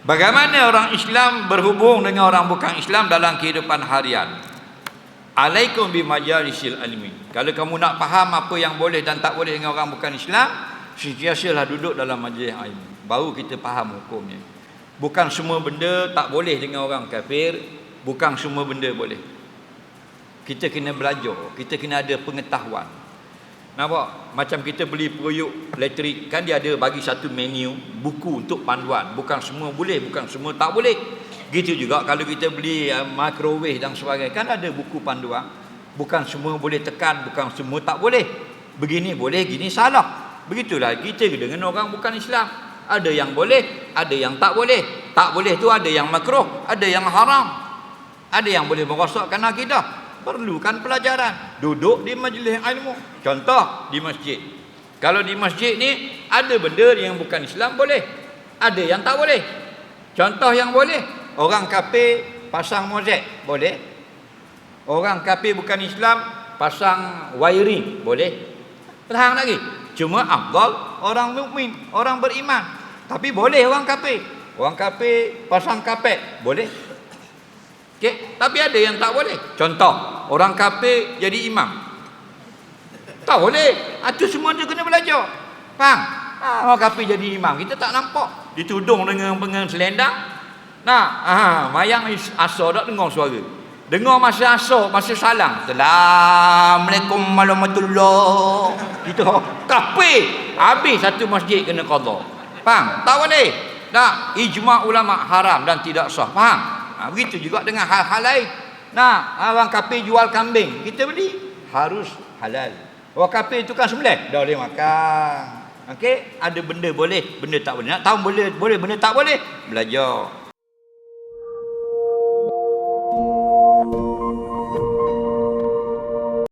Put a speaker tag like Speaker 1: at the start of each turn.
Speaker 1: Bagaimana orang Islam berhubung dengan orang bukan Islam dalam kehidupan harian? Alaikum bi majalisil ilmi. Kalau kamu nak faham apa yang boleh dan tak boleh dengan orang bukan Islam, sentiasalah duduk dalam majlis ilmu. Baru kita faham hukumnya. Bukan semua benda tak boleh dengan orang kafir, bukan semua benda boleh. Kita kena belajar, kita kena ada pengetahuan. Nampak? Macam kita beli periuk elektrik, kan dia ada bagi satu menu, buku untuk panduan. Bukan semua boleh, bukan semua tak boleh. Gitu juga kalau kita beli uh, microwave dan sebagainya, kan ada buku panduan. Bukan semua boleh tekan, bukan semua tak boleh. Begini boleh, gini salah. Begitulah kita dengan orang bukan Islam. Ada yang boleh, ada yang tak boleh. Tak boleh tu ada yang makruh, ada yang haram. Ada yang boleh merosakkan akidah perlukan pelajaran. Duduk di majlis ilmu. Contoh di masjid. Kalau di masjid ni ada benda yang bukan Islam boleh. Ada yang tak boleh. Contoh yang boleh. Orang kafir pasang mozek boleh. Orang kafir bukan Islam pasang wiring boleh. Terang lagi? Cuma afdal orang mukmin orang beriman. Tapi boleh orang kafir orang kafir pasang kapet boleh. Okay? Tapi ada yang tak boleh. Contoh, orang kafir jadi imam. Tak boleh. Itu semua tu kena belajar. Faham? Ha, orang kafir jadi imam. Kita tak nampak. Ditudung dengan dengan selendang. Nah, ha, mayang asal tak dengar suara. Dengar masa asal, masa salam. Assalamualaikum warahmatullahi Itu kafir. Habis satu masjid kena qada. Faham? Tak boleh. Tak, ijma' ulama haram dan tidak sah. Faham? Ha, begitu juga dengan hal-hal lain. Nah, orang kafir jual kambing, kita beli harus halal. Orang kafir tukang sembelih, dah boleh makan. Okey, ada benda boleh, benda tak boleh. Nak tahu boleh, boleh, benda tak boleh, belajar.